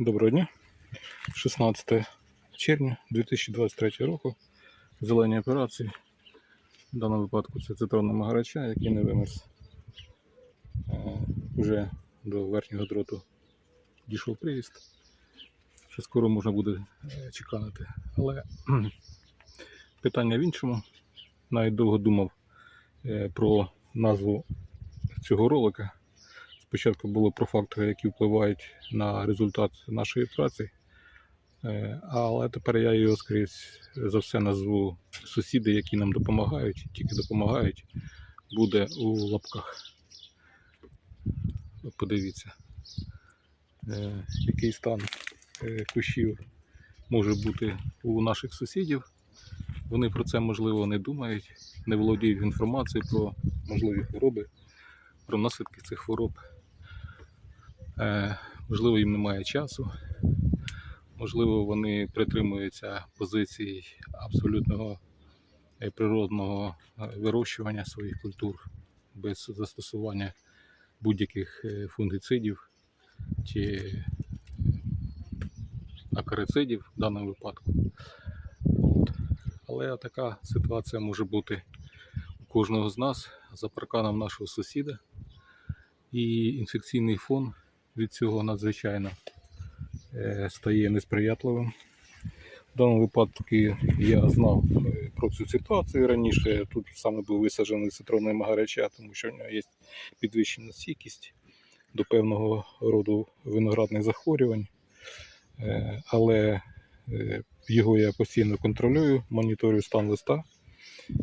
Доброго дня. 16 червня 2023 року. Зелені операції. В даному випадку це цитронна магарача, який не вимерз. Е, Уже до верхнього дроту дійшов приріст. Ще скоро можна буде е, чеканити. Але питання в іншому. Навіть довго думав е, про назву цього ролика. Спочатку було про фактори, які впливають на результат нашої праці. Е, Але тепер я його скрізь за все назву сусіди, які нам допомагають, тільки допомагають, буде у лапках. Подивіться, е, який стан е, кущів може бути у наших сусідів. Вони про це можливо не думають, не володіють інформацією про можливі хвороби, про наслідки цих хвороб. Е, Можливо, їм немає часу, можливо, вони притримуються позицій абсолютного е, природного е, вирощування своїх культур без застосування будь-яких фунгіцидів чи акарицидів в даному випадку. От. Але така ситуація може бути у кожного з нас за парканом нашого сусіда. І інфекційний фон від цього надзвичайно е, стає несприятливим. В даному випадку я знав е, про цю ситуацію раніше. Тут саме був висаджений цитронний магаряча, тому що в нього є підвищена стійкість до певного роду виноградних захворювань. Е, Але його я постійно контролюю, моніторю стан листа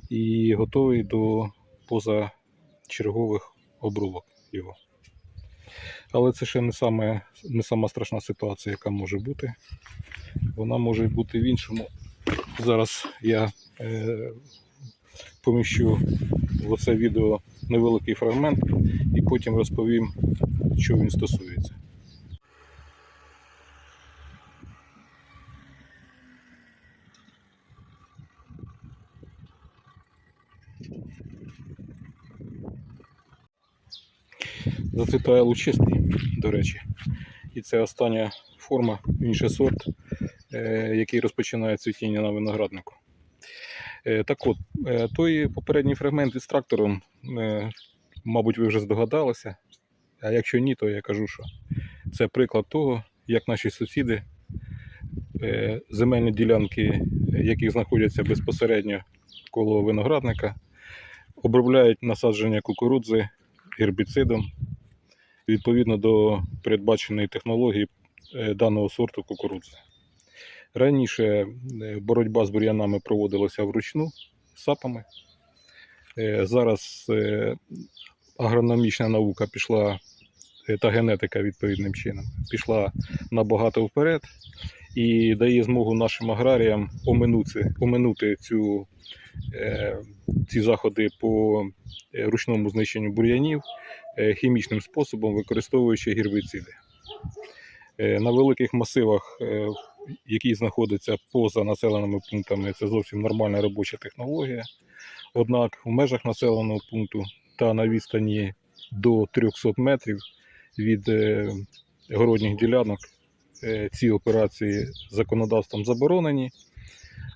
і готовий до позачергових обрубок його. Але це ще не, саме, не сама страшна ситуація, яка може бути. Вона може бути в іншому. Зараз я е, поміщу в оце відео невеликий фрагмент і потім розповім, що він стосується. Зацвітає лучистий, до речі. І це остання форма, інший сорт, е, який розпочинає цвітіння на винограднику. Е, Так от, е, той попередній фрагмент із трактором, мабуть, ви вже здогадалися. А якщо ні, то я кажу, що це приклад того, як наші сусіди, земельні ділянки, яких знаходяться безпосередньо коло виноградника, обробляють насадження кукурудзи гербіцидом відповідно до передбаченої технології е, даного сорту кукурудзи. Раніше е, боротьба з бур'янами проводилася вручну сапами. Е, Зараз агрономічна наука пішла та генетика відповідним чином пішла набагато вперед і дає змогу нашим аграріям оминути, оминути цю, ці заходи по е, ручному знищенню бур'янів е, хімічним способом, використовуючи гербіциди. Е, На великих масивах, е, які знаходяться поза населеними пунктами, це зовсім нормальна робоча технологія. Однак в межах населеного пункту та на відстані до 300 метрів від е, городніх ділянок е, ці операції законодавством заборонені,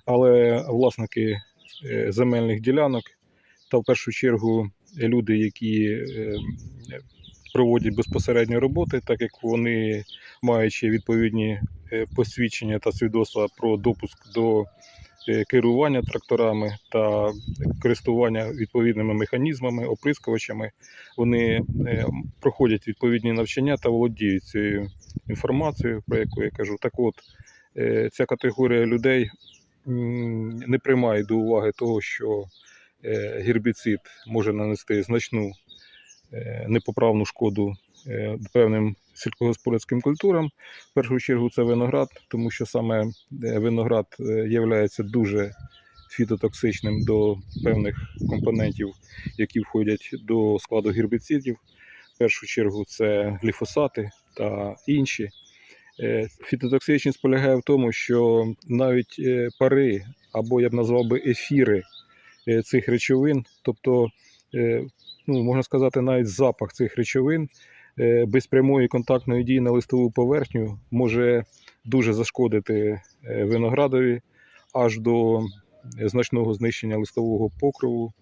але власники е, земельних ділянок та в першу чергу люди, які е, проводять безпосередньо роботи, так як вони маючи відповідні е, посвідчення та свідоцтва про допуск до е, керування тракторами та користування відповідними механізмами, оприскувачами, вони е, проходять відповідні навчання та володіють цією інформацією, про яку я кажу. Так от, е, ця категорія людей не приймає до уваги того, що е, гербіцид може нанести значну е, непоправну шкоду е, певним сільськогосподарським культурам. В першу чергу це виноград, тому що саме виноград є дуже фітотоксичним до певних компонентів, які входять до складу гербіцидів. В першу чергу це гліфосати та інші. Е, Фітотоксичність полягає в тому, що навіть е, пари, або я б назвав би ефіри е, цих речовин, тобто, ну, можна сказати, навіть запах цих речовин без прямої контактної дії на листову поверхню може дуже зашкодити виноградові аж до значного знищення листового покрову,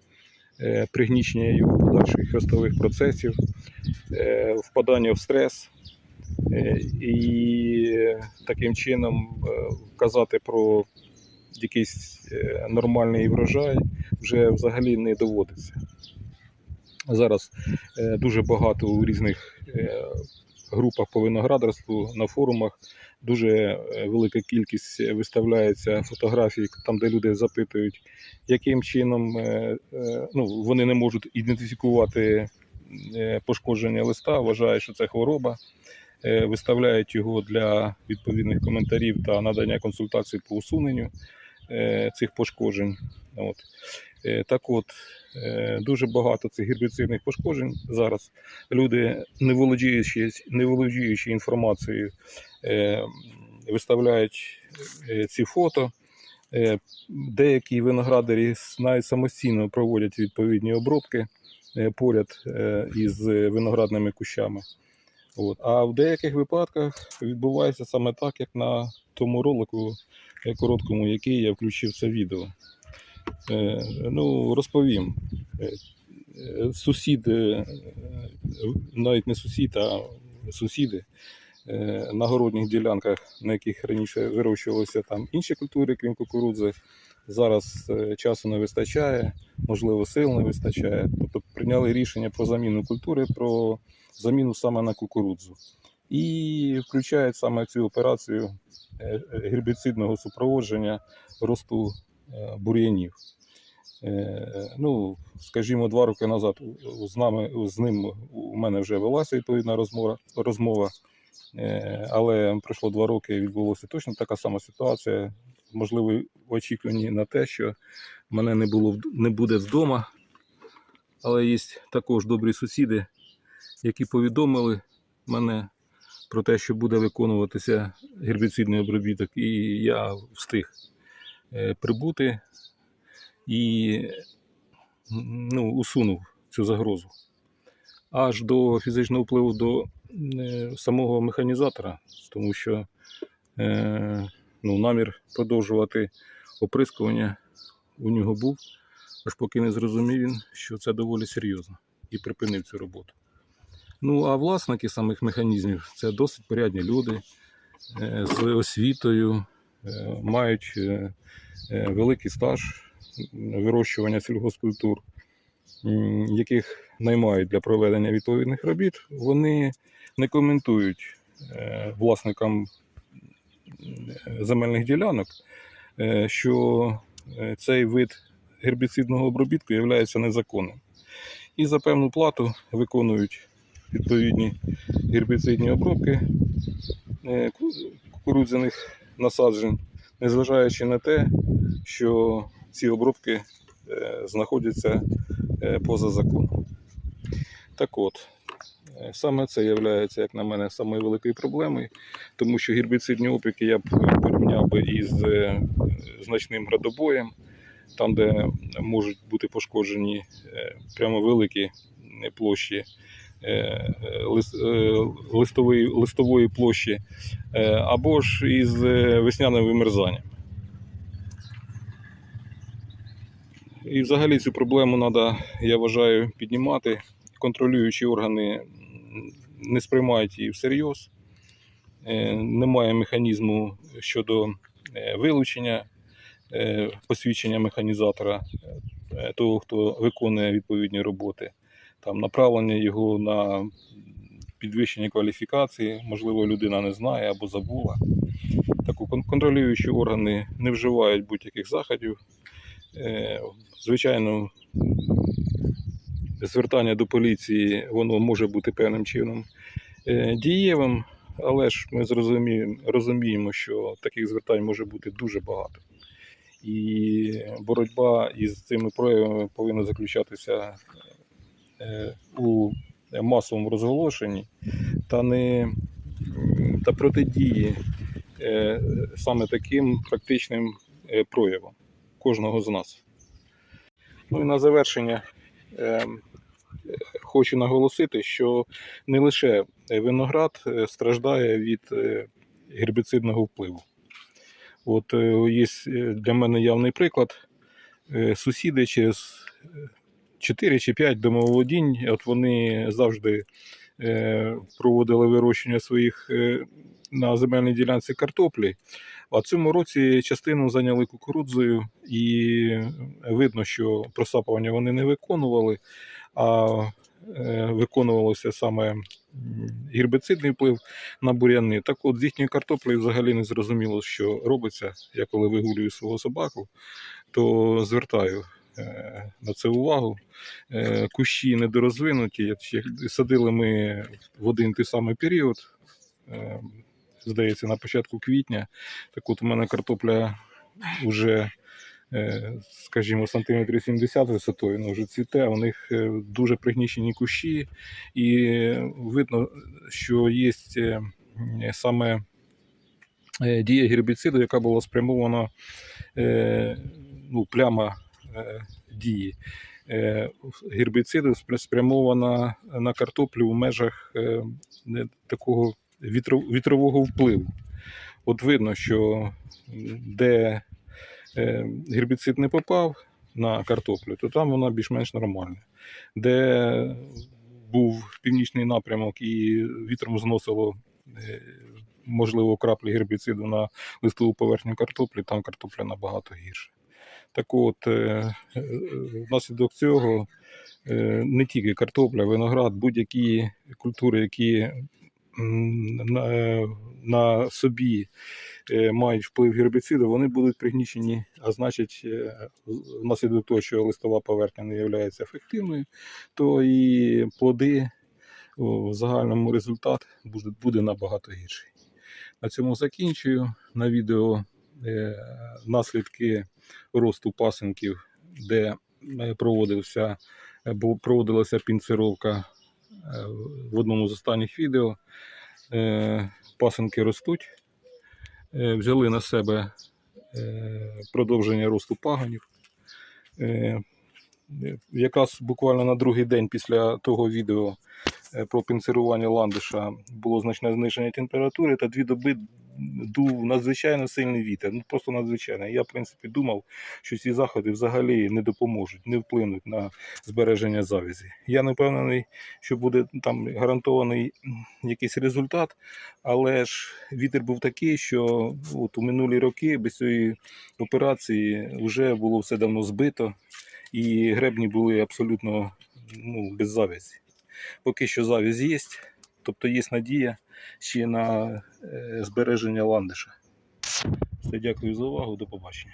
пригнічення його подальших ростових процесів, впадання в стрес. Е, І таким чином е, вказати про якийсь е, нормальний врожай вже взагалі не доводиться. Зараз дуже багато у різних групах по виноградарству на форумах дуже велика кількість виставляється фотографій, там, де люди запитують, яким чином ну, вони не можуть ідентифікувати пошкодження листа, вважають, що це хвороба. Е, Виставляють його для відповідних коментарів та надання консультацій по усуненню е, цих пошкоджень. От. Е, Так от, дуже багато цих гербіцидних пошкоджень зараз. Люди, не володіючи, не володіючи інформацією, виставляють ці фото. Деякі виноградарі навіть самостійно проводять відповідні обробки поряд із виноградними кущами. От. А в деяких випадках відбувається саме так, як на тому ролику короткому, який я включив це відео. Е, ну, розповім. Е, е, Сусід, е, навіть не сусід, а сусіди на городніх ділянках, на яких раніше вирощувалися там інші культури, крім кукурудзи, зараз е, часу не вистачає, можливо, сил не вистачає. Тобто прийняли рішення про заміну культури, про заміну саме на кукурудзу. І включають саме цю операцію е, е, гербіцидного супроводження росту бур'янів. Ну, скажімо, два роки назад з нами з ним у мене вже велася відповідна розмова, розмова. Але пройшло два роки і відбулося точно така сама ситуація. Можливо, в очікуванні на те, що мене не було не буде вдома. Але є також добрі сусіди, які повідомили мене про те, що буде виконуватися гербіцидний обробіток, і я встиг е, прибути і ну, усунув цю загрозу. Аж до фізичного впливу до е, самого механізатора, тому що е, ну, намір продовжувати оприскування у нього був, аж поки не зрозумів він, що це доволі серйозно, і припинив цю роботу. Ну, а власники самих механізмів це досить порядні люди е, з освітою, е, мають е, великий стаж вирощування сільгоспкультур, яких наймають для проведення відповідних робіт, вони не коментують власникам земельних ділянок, е, що е, цей вид гербіцидного обробітку є незаконним. І за певну плату виконують відповідні гербіцидні обробки е, кукурудзяних насаджень, незважаючи на те, що ці обробки е, знаходяться е, поза законом. Так от, е, саме це є, як на мене, самою великою проблемою, тому що гербіцидні опіки я б порівняв би із е, значним градобоєм, там, де можуть бути пошкоджені е, прямо великі е, площі е, е, лис- е, листової, листової площі, е, або ж із е, весняним вимерзанням. І взагалі цю проблему треба, я вважаю, піднімати. Контролюючі органи не сприймають її всерйоз. Е, Немає механізму щодо е, вилучення е, посвідчення механізатора, того, хто виконує відповідні роботи, там направлення його на підвищення кваліфікації, можливо, людина не знає або забула. Так, контролюючі органи не вживають будь-яких заходів. Звичайно, звертання до поліції воно може бути певним чином е, дієвим, але ж ми зрозуміємо, розуміємо, що таких звертань може бути дуже багато. І боротьба із цими проявами повинна заключатися е, у масовому розголошенні та не та протидії е, саме таким практичним проявам кожного з нас. Ну і на завершення е, хочу наголосити, що не лише виноград е, страждає від е, гербіцидного впливу. От е, є е, для мене явний приклад. Е, Сусіди через 4 чи 5 домоволодінь, от вони завжди е, проводили вирощення своїх е, на земельній ділянці картоплі. А цьому році частину зайняли кукурудзою, і видно, що просапування вони не виконували, а е, виконувалося саме гербіцидний вплив на бур'яни. Так от з їхньої картоплі взагалі не зрозуміло, що робиться. Я коли вигулюю свого собаку, то звертаю е, на це увагу. Е, Кущі недорозвинуті. Садили ми в один той самий період. Здається, на початку квітня. Так от у мене картопля вже, скажімо, сантиметрів 70 висотою, вона вже цвіте, у них е, дуже пригніщені кущі, і видно, що є е, саме е, дія гербіциду, яка була спрямована, е, ну, пляма е, дії е, гербіциду спрямована на картоплю в межах е, такого вітрового впливу. От видно, що де е, гербіцид не попав на картоплю, то там вона більш-менш нормальна. Де був північний напрямок і вітром зносило, е, можливо, краплі гербіциду на листову поверхню картоплі, там картопля набагато гірша. Так от, е, е, внаслідок цього е, не тільки картопля, виноград, будь-які культури, які на, собі е, мають вплив гербіциду, вони будуть пригнічені, а значить, е, внаслідок того, що листова поверхня не є ефективною, то і плоди в загальному результат буде, набагато гірший. На цьому закінчую. На відео е, наслідки росту пасинків, де е, проводився, е, проводилася пінцировка е, в одному з останніх відео. Е, Пасинки ростуть, Е, взяли на себе е, продовження росту паганів. Е, е, Якраз буквально на другий день після того відео е, про пінцирування ландиша було значне зниження температури, та дві доби дув надзвичайно сильний вітер. Ну просто надзвичайно. Я, в принципі, думав, що ці заходи взагалі не допоможуть, не вплинуть на збереження завязі. Я не впевнений, що буде там гарантований якийсь результат, але ж вітер був такий, що от у минулі роки без цієї операції вже було все давно збито, і гребні були абсолютно ну, без завязі. Поки що завязь є, тобто є надія ще на е, збереження ландиша. Все, дякую за увагу, до побачення.